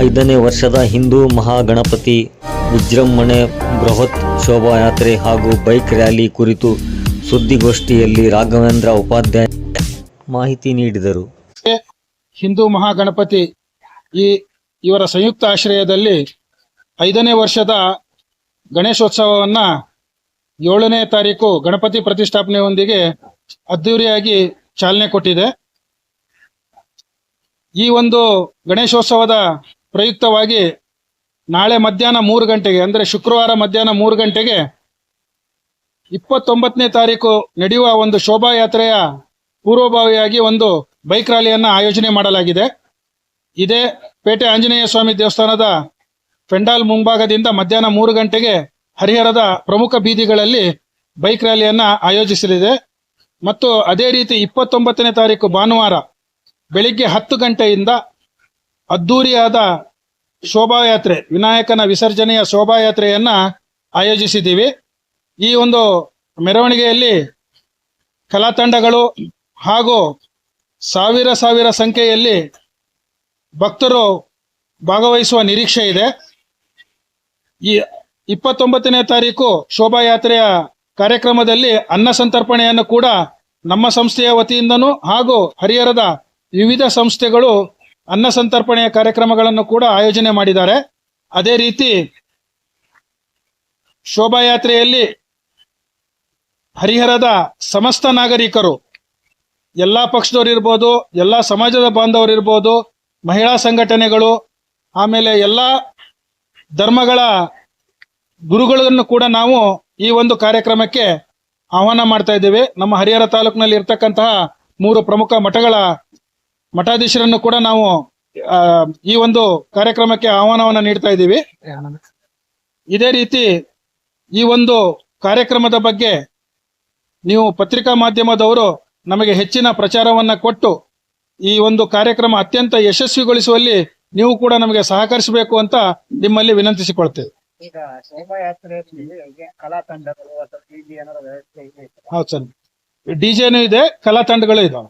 ಐದನೇ ವರ್ಷದ ಹಿಂದೂ ಮಹಾಗಣಪತಿ ವಿಜೃಂಭಣೆ ಬೃಹತ್ ಶೋಭಾಯಾತ್ರೆ ಹಾಗೂ ಬೈಕ್ ರ್ಯಾಲಿ ಕುರಿತು ಸುದ್ದಿಗೋಷ್ಠಿಯಲ್ಲಿ ರಾಘವೇಂದ್ರ ಉಪಾಧ್ಯಾಯ ಮಾಹಿತಿ ನೀಡಿದರು. ಹಿಂದೂ ಮಹಾಗಣಪತಿ ಈ ಇವರ ಸಂಯುಕ್ತ ಆಶ್ರಯದಲ್ಲಿ ಐದನೇ ವರ್ಷದ ಗಣೇಶೋತ್ಸವವನ್ನ ಏಳನೇ ತಾರೀಕು ಗಣಪತಿ ಪ್ರತಿಷ್ಠಾಪನೆಯೊಂದಿಗೆ ಅದ್ದೂರಿಯಾಗಿ ಚಾಲನೆ ಕೊಟ್ಟಿದೆ. ಈ ಒಂದು ಗಣೇಶೋತ್ಸವದ ಪ್ರಯುಕ್ತವಾಗಿ ನಾಳೆ ಮಧ್ಯಾಹ್ನ ಮೂರು ಗಂಟೆಗೆ, ಅಂದರೆ ಶುಕ್ರವಾರ ಮಧ್ಯಾಹ್ನ ಮೂರು ಗಂಟೆಗೆ ಇಪ್ಪತ್ತೊಂಬತ್ತನೇ ತಾರೀಕು ನಡೆಯುವ ಒಂದು ಶೋಭಾಯಾತ್ರೆಯ ಪೂರ್ವಭಾವಿಯಾಗಿ ಒಂದು ಬೈಕ್ ರ್ಯಾಲಿಯನ್ನು ಆಯೋಜನೆ ಮಾಡಲಾಗಿದೆ. ಇದೇ ಪೇಟೆ ಆಂಜನೇಯ ಸ್ವಾಮಿ ದೇವಸ್ಥಾನದ ಪೆಂಡಾಲ್ ಮುಂಭಾಗದಿಂದ ಮಧ್ಯಾಹ್ನ ಮೂರು ಗಂಟೆಗೆ ಹರಿಹರದ ಪ್ರಮುಖ ಬೀದಿಗಳಲ್ಲಿ ಬೈಕ್ ರ್ಯಾಲಿಯನ್ನು ಆಯೋಜಿಸಲಿದೆ. ಮತ್ತು ಅದೇ ರೀತಿ ಇಪ್ಪತ್ತೊಂಬತ್ತನೇ ತಾರೀಕು ಭಾನುವಾರ ಬೆಳಿಗ್ಗೆ ಹತ್ತು ಗಂಟೆಯಿಂದ ಅದ್ದೂರಿಯಾದ ಶೋಭಾಯಾತ್ರೆ, ವಿನಾಯಕನ ವಿಸರ್ಜನೆಯ ಶೋಭಾಯಾತ್ರೆಯನ್ನು ಆಯೋಜಿಸಿದ್ದೀವಿ. ಈ ಒಂದು ಮೆರವಣಿಗೆಯಲ್ಲಿ ಕಲಾ ತಂಡಗಳು ಹಾಗೂ ಸಾವಿರ ಸಾವಿರ ಸಂಖ್ಯೆಯಲ್ಲಿ ಭಕ್ತರು ಭಾಗವಹಿಸುವ ನಿರೀಕ್ಷೆ ಇದೆ. ಈ ಇಪ್ಪತ್ತೊಂಬತ್ತನೇ ತಾರೀಕು ಶೋಭಾಯಾತ್ರೆಯ ಕಾರ್ಯಕ್ರಮದಲ್ಲಿ ಅನ್ನ ಸಂತರ್ಪಣೆಯನ್ನು ಕೂಡ ನಮ್ಮ ಸಂಸ್ಥೆಯ ವತಿಯಿಂದನೂ ಹಾಗೂ ಹರಿಹರದ ವಿವಿಧ ಸಂಸ್ಥೆಗಳು ಅನ್ನ ಸಂತರ್ಪಣೆಯ ಕಾರ್ಯಕ್ರಮಗಳನ್ನು ಕೂಡ ಆಯೋಜನೆ ಮಾಡಿದ್ದಾರೆ. ಅದೇ ರೀತಿ ಶೋಭಾಯಾತ್ರೆಯಲ್ಲಿ ಹರಿಹರದ ಸಮಸ್ತ ನಾಗರಿಕರು, ಎಲ್ಲ ಪಕ್ಷದವ್ರು ಇರ್ಬೋದು, ಎಲ್ಲ ಸಮಾಜದ ಬಾಂಧವರು ಇರ್ಬೋದು, ಮಹಿಳಾ ಸಂಘಟನೆಗಳು, ಆಮೇಲೆ ಎಲ್ಲ ಧರ್ಮಗಳ ಗುರುಗಳನ್ನು ಕೂಡ ನಾವು ಈ ಒಂದು ಕಾರ್ಯಕ್ರಮಕ್ಕೆ ಆಹ್ವಾನ ಮಾಡ್ತಾ ಇದ್ದೇವೆ. ನಮ್ಮ ಹರಿಹರ ತಾಲೂಕಿನಲ್ಲಿ ಇರ್ತಕ್ಕಂತಹ ಮೂರು ಪ್ರಮುಖ ಮಠಗಳ ಮಠಾಧೀಶರನ್ನು ಕೂಡ ನಾವು ಈ ಒಂದು ಕಾರ್ಯಕ್ರಮಕ್ಕೆ ಆಹ್ವಾನವನ್ನು ನೀಡ್ತಾ ಇದ್ದೀವಿ. ಇದೇ ರೀತಿ ಈ ಒಂದು ಕಾರ್ಯಕ್ರಮದ ಬಗ್ಗೆ ನೀವು ಪತ್ರಿಕಾ ಮಾಧ್ಯಮದವರು ನಮಗೆ ಹೆಚ್ಚಿನ ಪ್ರಚಾರವನ್ನ ಕೊಟ್ಟು ಈ ಒಂದು ಕಾರ್ಯಕ್ರಮ ಅತ್ಯಂತ ಯಶಸ್ವಿಗೊಳಿಸುವಲ್ಲಿ ನೀವು ಕೂಡ ನಮಗೆ ಸಹಕರಿಸಬೇಕು ಅಂತ ನಿಮ್ಮಲ್ಲಿ ವಿನಂತಿಸಿಕೊಳ್ತೇವೆ. ಈಗ ಶೋಭಾಯಾತ್ರೆಯಲ್ಲಿ ಕಲಾ ತಂಡಗಳು ಅಥವಾ ಟಿವಿ ಏನಾರ ವ್ಯವಸ್ಥೆ ಇದೆ. ಹೌದು ಸರ್. ಡಿಜೆನೂ ಇದೆ ಕಲಾ ತಂಡಗಳು ಇದಾವೆ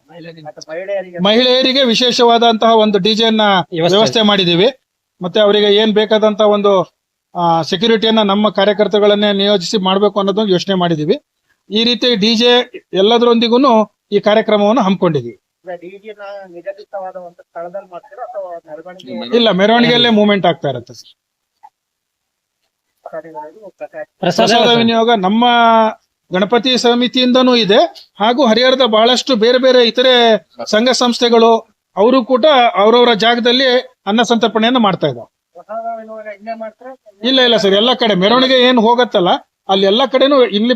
ಮಹಿಳೆಯರಿಗೆ ವಿಶೇಷವಾದಂತಹ ಒಂದು ಡಿಜೆನ ವ್ಯವಸ್ಥೆ. ಮಾಡಿದೀವಿ ಮತ್ತೆ ಅವರಿಗೆ ಏನ್ ಬೇಕಾದಂತ ಒಂದು ಸೆಕ್ಯೂರಿಟಿಯನ್ನ ನಮ್ಮ ಕಾರ್ಯಕರ್ತಗಳನ್ನೇ ನಿಯೋಜಿಸಿ ಮಾಡಬೇಕು ಅನ್ನೋದು ಯೋಚನೆ ಮಾಡಿದೀವಿ ಈ ರೀತಿ ಡಿಜೆ ಎಲ್ಲದರೊಂದಿಗೂ ಈ ಕಾರ್ಯಕ್ರಮವನ್ನು ಹಮ್ಮಿಕೊಂಡಿದೀವಿ ಇಲ್ಲ ಮೆರವಣಿಗೆಯಲ್ಲೇ ಮೂವ್ಮೆಂಟ್ ಆಗ್ತಾ ಇರುತ್ತೆ ಸರ್. ಪ್ರಸಾದ ವಿನಿಯೋಗ ನಮ್ಮ ಗಣಪತಿ ಸಮಿತಿಯಿಂದನೂ ಇದೆ. ಹಾಗೂ ಹರಿಹರದ ಬಹಳಷ್ಟು ಬೇರೆ ಬೇರೆ ಇತರೆ ಸಂಘ ಸಂಸ್ಥೆಗಳು, ಅವರು ಕೂಡ ಅವರವರ ಜಾಗದಲ್ಲಿ ಅನ್ನ ಸಂತರ್ಪಣೆಯನ್ನು ಮಾಡ್ತಾ ವಿನಿಯೋಗ ಇಲ್ಲೇ, ಇಲ್ಲ ಸರ್, ಎಲ್ಲ ಕಡೆ ಮೆರವಣಿಗೆ ಏನು ಹೋಗತ್ತಲ್ಲ, ಅಲ್ಲಿ ಎಲ್ಲ ಕಡೆನೂ ಇಲ್ಲಿ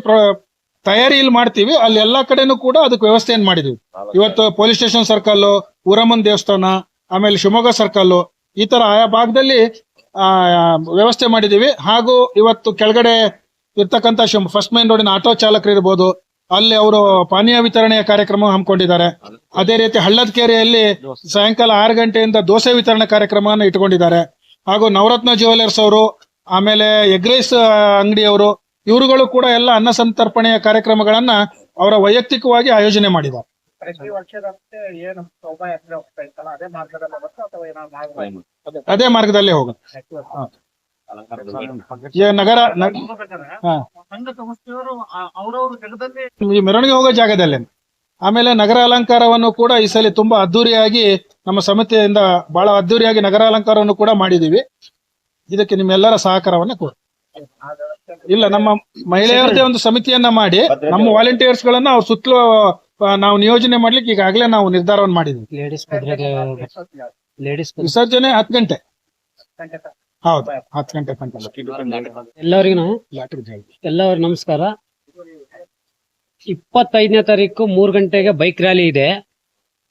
ತಯಾರಿ ಇಲ್ಲಿ ಮಾಡ್ತೀವಿ, ಅಲ್ಲಿ ಎಲ್ಲಾ ಕಡೆನೂ ಕೂಡ ಅದಕ್ಕೆ ವ್ಯವಸ್ಥೆಯನ್ನು ಮಾಡಿದೀವಿ. ಇವತ್ತು ಪೊಲೀಸ್ ಸ್ಟೇಷನ್ ಸರ್ಕಲ್, ಊರಮ್ಮನ್ ದೇವಸ್ಥಾನ, ಆಮೇಲೆ ಶಿವಮೊಗ್ಗ ಸರ್ಕಲ್, ಈ ತರ ಆಯಾ ಭಾಗದಲ್ಲಿ, ಆ, ವ್ಯವಸ್ಥೆ ಮಾಡಿದೀವಿ. ಹಾಗೂ ಇವತ್ತು ಕೆಳಗಡೆ ಇರ್ತಕ್ಕಂಥ ಫಸ್ಟ್ ಮೈನ್ ರೋಡಿನ ಆಟೋ ಚಾಲಕರು ಇರ್ಬೋದು ಅಲ್ಲಿ ಅವರು ಪಾನೀಯ ವಿತರಣೆಯ ಕಾರ್ಯಕ್ರಮ ಹಮ್ಮಿಕೊಂಡಿದ್ದಾರೆ. ಅದೇ ರೀತಿ ಹಳ್ಳದ ಕೆರೆಯಲ್ಲಿ ಸಾಯಂಕಾಲ ಆರು ಗಂಟೆಯಿಂದ ದೋಸೆ ವಿತರಣೆ ಕಾರ್ಯಕ್ರಮವನ್ನು ಇಟ್ಕೊಂಡಿದ್ದಾರೆ ಹಾಗೂ ನವರತ್ನ ಜ್ಯುವೆಲರ್ಸ್ ಅವರು ಆಮೇಲೆ ಎಗ್ರೈಸ್ ಅಂಗಡಿಯವರು ಇವರುಗಳು ಕೂಡ ಎಲ್ಲ ಅನ್ನ ಸಂತರ್ಪಣೆಯ ಕಾರ್ಯಕ್ರಮಗಳನ್ನ ಅವರ ವೈಯಕ್ತಿಕವಾಗಿ ಆಯೋಜನೆ ಮಾಡಿದ್ದಾರೆ. ಅದೇ ಮಾರ್ಗದಲ್ಲಿ ಹೋಗುತ್ತಾ ಅಥವಾ ಏನಾದ್ರು ಮಾಡ್ಬೋದು ಅದೇ ಮಾರ್ಗದಲ್ಲೇ ಹೋಗುತ್ತೆ ಈ ನಗರ ನ- ಸಂಘ ಸಂಸ್ಥೆಯವರು ಅವರವ್ರ ಜಗದಲ್ಲಿ ಈ ಮೆರವಣಿಗೆ ಹೋಗೋ ಜಾಗದಲ್ಲಿ. ಆಮೇಲೆ ನಗರ ಅಲಂಕಾರವನ್ನು ಕೂಡ ಈ ಸಲ ತುಂಬಾ ಅದ್ದೂರಿಯಾಗಿ ನಮ್ಮ ಸಮಿತಿಯಿಂದ ಬಹಳ ಅದ್ದೂರಿಯಾಗಿ ನಗರ ಅಲಂಕಾರವನ್ನು ಕೂಡ ಮಾಡಿದೀವಿ. ಇದಕ್ಕೆ ನಿಮ್ಮೆಲ್ಲರ ಸಹಕಾರವನ್ನ ಕೊಡಿ. ಇಲ್ಲ ನಮ್ಮ ಮಹಿಳೆಯರದೇ ಒಂದು ಸಮಿತಿಯನ್ನ ಮಾಡಿ ನಮ್ಮ ವಾಲಂಟಿಯರ್ಸ್ ಗಳನ್ನ ಅವ್ರ ಸುತ್ತಲೂ ನಾವು ನಿಯೋಜನೆ ಮಾಡ್ಲಿಕ್ಕೆ ಈಗಾಗಲೇ ನಾವು ನಿರ್ಧಾರವನ್ನು ಮಾಡಿದ್ವಿ. ಲೇಡೀಸ್ ವಿಸರ್ಜನೆ ಹತ್ತು ಗಂಟೆ. ಹೌದು ಹತ್ತು ಗಂಟೆ ತನಕ ಎಲ್ಲರಿಗೂ ಎಲ್ಲರಿಗೂ ನಮಸ್ಕಾರ. ಇಪ್ಪತ್ತೈದನೇ ತಾರೀಕು ಮೂರು ಗಂಟೆಗೆ ಬೈಕ್ ರ್ಯಾಲಿ ಇದೆ.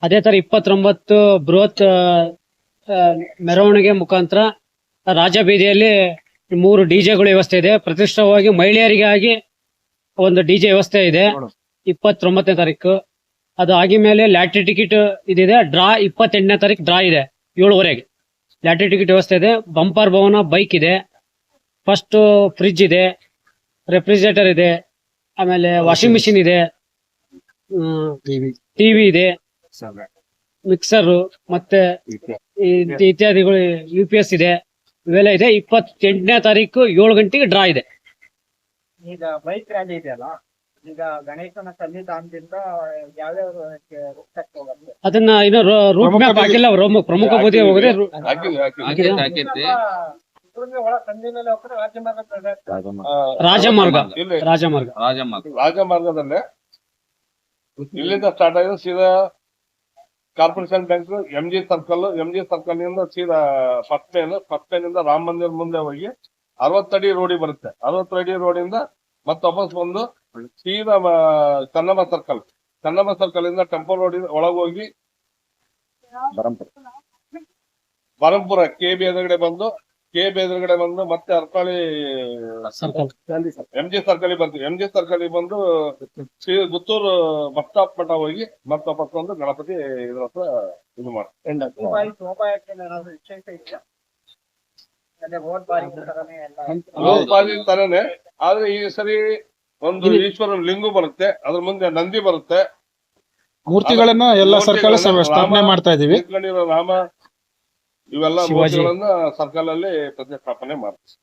ಅದೇ ತರ ಇಪ್ಪತ್ತೊಂಬತ್ತು ಬೃಹತ್ ಮೆರವಣಿಗೆ ಮುಖಾಂತರ ರಾಜಬೀದಿಯಲ್ಲಿ ಮೂರು ಡಿಜೆಗಳು ವ್ಯವಸ್ಥೆ ಇದೆ. ಪ್ರತಿಷ್ಠವಾಗಿ ಮಹಿಳೆಯರಿಗಾಗಿ ಒಂದು ಡಿಜೆ ವ್ಯವಸ್ಥೆ ಇದೆ. ಇಪ್ಪತ್ತೊಂಬತ್ತನೇ ತಾರೀಕು. ಅದು ಆಗಿ ಮೇಲೆ ಲ್ಯಾಟ್ರಿ ಟಿಕೆಟ್ ಇದಿದೆ. ಡ್ರಾ ಇಪ್ಪತ್ತೆಂಟನೇ ತಾರೀಕು ಡ್ರಾ ಇದೆ. ಏಳುವರೆಗೆ. ಲ್ಯಾಟ್ರಿ ಟಿಕೆಟ್ ವ್ಯವಸ್ಥೆ ಇದೆ. ಬಂಪರ್ ಭವನ ಬೈಕ್ ಇದೆ. ಫಸ್ಟ್ ಫ್ರಿಜ್ ಇದೆ. ರೆಫ್ರಿಜರೇಟರ್ ಇದೆ. ಆಮೇಲೆ ವಾಷಿಂಗ್ ಮಿಷಿನ್ ಇದೆ. ಟಿವಿ ಇದೆ. ಮಿಕ್ಸರ್ ಮತ್ತೆ ಇತ್ಯಾದಿಗಳು ಯು ಪಿ ಎಸ್ ಇದೆ. ಇವೆಲ್ಲ ಇದೆ. ಇಪ್ಪತ್ತೆಂಟನೇ ತಾರೀಕು ಏಳು ಗಂಟೆಗೆ ಡ್ರಾ ಇದೆ. ಈಗ ಬೈಕ್ ರ್ಯಾಲಿ ಇದೆಯಲ್ಲ? ಈಗ ಗಣೇಶನ ಸನ್ನಿಧಾನದಿಂದ ಯಾವ್ಯಾವ ಹೋಗುತ್ತೆ? ಅದನ್ನ ಇನ್ನು ರೂಟ್ ಪ್ರಮುಖ ಮ್ಯಾಪ್ ಬೀದಿ- ಹಾಕಿಲ್ಲ ಪ್ರಮುಖ ಪ್ರಮುಖ ಬದಿ ಹೋಗಿದೆ ರಾಜಮಾರ್ಗ ರಾಜಮಾರ್ಗ. ರಾಜಮಾರ್ಗ. ರಾಜಮಾರ್ಗದಲ್ಲೇ ಇಲ್ಲಿಂದ ಸ್ಟಾರ್ಟ್ ಆಗಿದೆ ಸೀದಾ corporation bank M G circle M G ಸರ್ಕಲ್ನಿಂದ ಸೀದಾ ಫಸ್ಟ್ ಲೈನ್ ಫಸ್ಟ್ ಇಂದ ರಾಮ ಮಂದಿರ ಮುಂದೆ ಹೋಗಿ ಅರವತ್ತಡಿ ರೋಡಿಗೆ ಬರುತ್ತೆ. ಅರವತ್ತಡಿ ರೋಡಿಂದ ಮತ್ತೆ ವಾಪಸ್ ಬಂದು ಸೀದಾ ಚನ್ನಮ್ಮ ಸರ್ಕಲ್ ಚನ್ನಮ್ಮ ಸರ್ಕಲ್ ಇಂದ ಟೆಂಪಲ್ ರೋಡ್ ಒಳಗೆ ಹೋಗಿ ಬರಂಪುರ. ಕೆ ಬಿ ಎದುರುಗಡೆ ಬಂದು ಕೆ ಬಿ ಎದುರುಗಡೆ ಬಂದು ಮತ್ತೆ Arkali circle. M G circle ಬಂತು ಎಂ ಜಿ ಸರ್ಕಲ್ ಬಂದು ಶ್ರೀ ಗುತ್ತೂರು ಬಸ್ ಸ್ಟಾಪ್ ಮಟ್ಟ ಹೋಗಿ ಮತ್ತೆ ವಾಪಸ್ ಬಂದು ಗಣಪತಿ ಇದ್ರ ಹತ್ರ ಇದು ಮಾಡಿ ತರನೇ ಆದ್ರೆ ಈ ಸರಿ ಒಂದು ಈಶ್ವರನ ಲಿಂಗು ಬರುತ್ತೆ ಅದ್ರ ಮುಂದೆ ನಂದಿ ಬರುತ್ತೆ. ಮೂರ್ತಿಗಳನ್ನ ಎಲ್ಲ ಸರ್ಕಾರ ಸ್ಥಾಪನೆ ಮಾಡ್ತಾ ಇದೀವಿ ರಾಮ ಇವೆಲ್ಲ. ಮೂರ್ತಿಗಳನ್ನ ಸರ್ಕಲ್ ಅಲ್ಲಿ ಪ್ರತಿಷ್ಠಾಪನೆ ಮಾಡ್ತೀವಿ